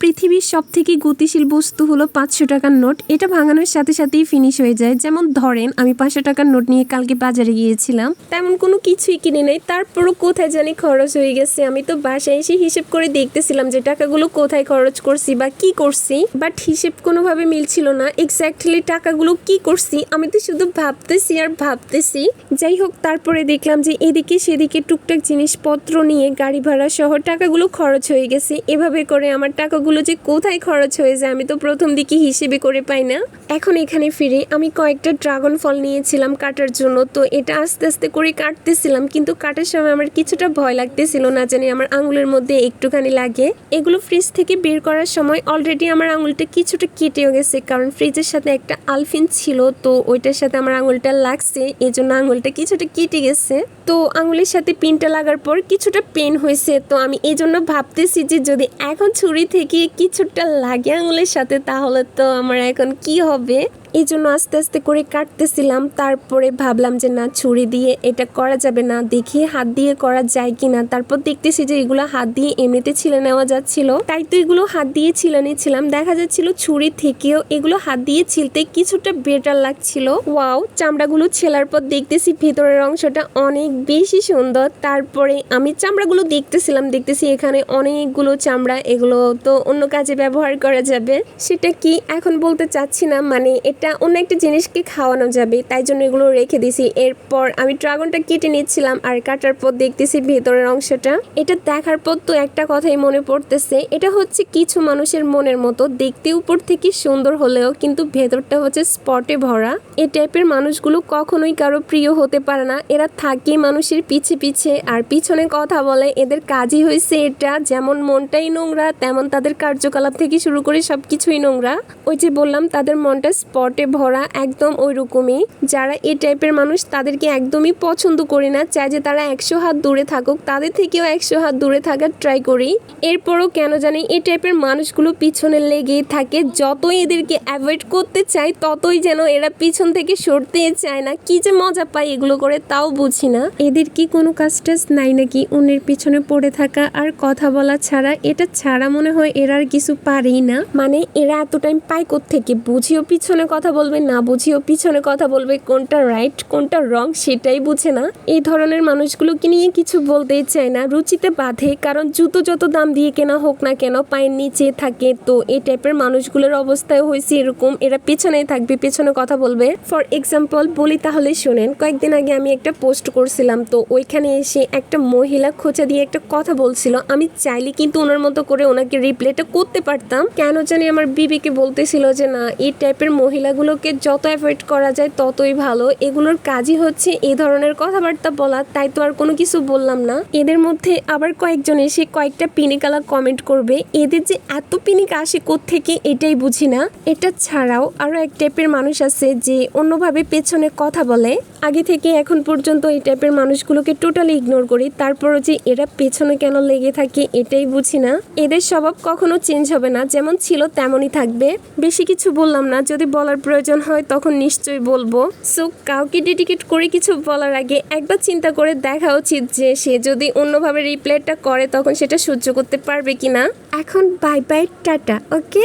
পৃথিবীর সব থেকে গতিশীল বস্তু হলো পাঁচশো টাকার নোট। এটা ভাঙানোর সাথে সাথেই ফিনিশ হয়ে যায়। যেমন ধরেন, আমি পাঁচশো টাকার নোট নিয়ে কালকে বাজারে গিয়েছিলাম। তেমন কোনো কিছুই কিনে নেই। তারপরও কোথায় জানি খরচ হয়ে গেছে। আমি তো বাসায় এসে হিসেব করে দেখতেছিলাম যে টাকাগুলো কোথায় খরচ করছি বা কি করছি। বাট হিসেব কোনোভাবে মিলছিল না। এক্স্যাক্টলি টাকাগুলো কি করছি? আমি তো শুধু ভাবতেছি আর ভাবতেছি। যাই হোক, তারপরে দেখলাম যে এদিকে সেদিকে টুকটাক জিনিসপত্র নিয়ে গাড়ি ভাড়া সহ টাকাগুলো খরচ হয়ে গেছে। এভাবে করে আমার টাকাগুলো যে কোথায় খরচ হয়ে যায় আমি তো প্রথম দিকে হিসেবে করে পাই না। এখন এখানে ফিরে আমি কয়েকটা ড্রাগন ফল নিয়েছিলাম কাটার জন্য, তো এটা আস্তে আস্তে করে কাটতেছিলাম, কিন্তু কাটার সময় আমার কিছুটা ভয় লাগতেছিল না জানি আমার আঙুলের মধ্যে একটুখানি লাগে। এগুলো ফ্রিজ থেকে বের করার সময় অলরেডি আমার আঙুলটা কিছুটা কেটেও গেছে, কারণ ফ্রিজের সাথে একটা আলফিন ছিল, তো ওইটার সাথে আমার আঙুলটা লাগছে এই জন্য আঙুলটা কিছুটা কেটে গেছে। তো আঙুলের সাথে পিনটা লাগার পর কিছুটা পেন হয়েছে, তো আমি এই জন্য ভাবতেছি যে যদি এখন ছুরি থেকে কিছুটা লাগে আঙুলের সাথে, তাহলে তো আমার এখন কি হবে হবে এই জন্য আস্তে আস্তে করে কাটতেছিলাম। তারপরে ভাবলাম যে, না, ছুরি দিয়ে এটা করা যাবে না। দেখি হাত দিয়ে করা যায় কিনা। তারপর দেখতেছি যে, এগুলো হাত দিয়ে এমনিতে ছিলে নেওয়া যাচ্ছিল। তাই তো এগুলো হাত দিয়ে ছিলে নিয়েছিলাম দেখা যাচ্ছিল ছুরি থেকেও এগুলো হাত দিয়ে ছিলতে কিছুটা বেটার লাগছিল। ওয়াও, চামড়াগুলো ছেলার পর দেখতেছি ভেতরের অংশটা অনেক বেশি সুন্দর। তারপরে আমি চামড়াগুলো দেখতেছিলাম, দেখতেছি এখানে অনেকগুলো চামড়া। এগুলো তো অন্য কাজে ব্যবহার করা যাবে। সেটা কি এখন বলতে চাচ্ছি না। মানে এটা অন্য একটা জিনিসকে খাওয়ানো যাবে, তাই জন্য এগুলো রেখে দিছি এরপর আমি ড্রাগনটা কেটে নিচ্ছিলাম আর কাটার পর দেখতেছি ভেতরের অংশটা। এটা দেখার পর তো একটা কথাই মনে পড়তেছে, এটা হচ্ছে কিছু মানুষের মনের মতো, দেখতে উপর থেকে সুন্দর হলেও কিন্তু ভেতরটা হচ্ছে স্পটে ভরা। এ টাইপের মানুষগুলো কখনোই কারও প্রিয় হতে পারে না, এরা থাকে মানুষের পিছে পিছে আর পিছনে কথা বলে, এদের কাজই হয়েছে এটা, যেমন মনটাই নোংরা, তেমন তাদের কার্যকলাপ থেকে শুরু করে সবকিছুই নোংরা। ওই যে বললাম, তাদের মনটা স্পটে ভরা একদম ওই রকমই যারা এই টাইপের মানুষ, তাদেরকে একদমই পছন্দ করি না। চাই যে তারা একশো হাত দূরে থাকুক, তাদের থেকেও একশো হাত দূরে থাকার ট্রাই করি। এরপরও কেন জানি এই টাইপের মানুষগুলো পিছনে লেগেই থাকে। যতই এদেরকে অ্যাভয়েড করতে চাই, ততই যেন এরা পিছন থেকে সরতে চায় না। কি যে মজা পায় এগুলো করে, তাও বুঝি না। এদের কি কোনো কাজ টাজ নাই নাকি? অন্যের পিছনে পড়ে থাকা আর কথা বলা ছাড়া, এটা ছাড়া মনে হয় এরা আর কিছু পারেই না। মানে এরা এত টাইম পায় থেকে বুঝিও পিছনে কথা বলবে, না বুঝিও পিছনে কথা বলবে, কোনটা রাইট কোনটা রং সেটাই বুঝে না। এই ধরনের মানুষগুলোকে নিয়ে কিছু বলতেই চায় না। রুচিতে বাঁধে, কারণ জুতো যত দাম দিয়ে কেনা হোক না কেন, পায়ের নিচে থাকে, তো এই টাইপের মানুষগুলোর অবস্থায় হয়েছে এরকম। এরা পেছনেই থাকবে, পেছনে কথা বলবে। ফর এক্সাম্পল বলি তাহলে শোনেন, কয়েকদিন আগে আমি একটা পোস্ট করছিলাম, তো ওইখানে এসে একটা মহিলা খোঁচা দিয়ে একটা কথা বলছিল। আমি চাইলে কিন্তু ওনার মতো করে ওনাকে রিপ্লাইটা করতে পারতাম। কেন জানি আমার বিবিকে বলতেছিল যে, না, এই টাইপের মহিলাগুলোকে যত অ্যাভয়েড করা যায় ততই ভালো। এগুলোর কাজই হচ্ছে এ ধরনের কথাবার্তা বলা, তাই তো আর কোনো কিছু বললাম না। এদের মধ্যে আবার কয়েকজন এসে কয়েকটা পিনিকালা কমেন্ট করবে। এদের যে এত পিনিক আসে থেকে এটাই বুঝি না। এটা ছাড়াও আরও এক টাইপের মানুষ আছে যে অন্যভাবে পেছনে কথা বলে। আগে থেকে এখন পর্যন্ত এই টাইপের মানুষগুলোকে টোটালি ইগনোর করি, তারপরও যে এরা পেছনে কেন লেগে থাকে এটাই বুঝি না। এদের স্বভাব কখনো চেঞ্জ হবে না, যেমন ছিল তেমনই থাকবে। বেশি কিছু বললাম না, যদি বলার প্রয়োজন হয় তখন নিশ্চয়ই বলব। সো কাউকে ডেডিকেট করে কিছু বলার আগে একবার চিন্তা করে দেখা উচিত যে সে যদি অন্যভাবে রিপ্লাইটা করে তখন সেটা সহ্য করতে পারবে কিনা। এখন বাই বাই টাটা ওকে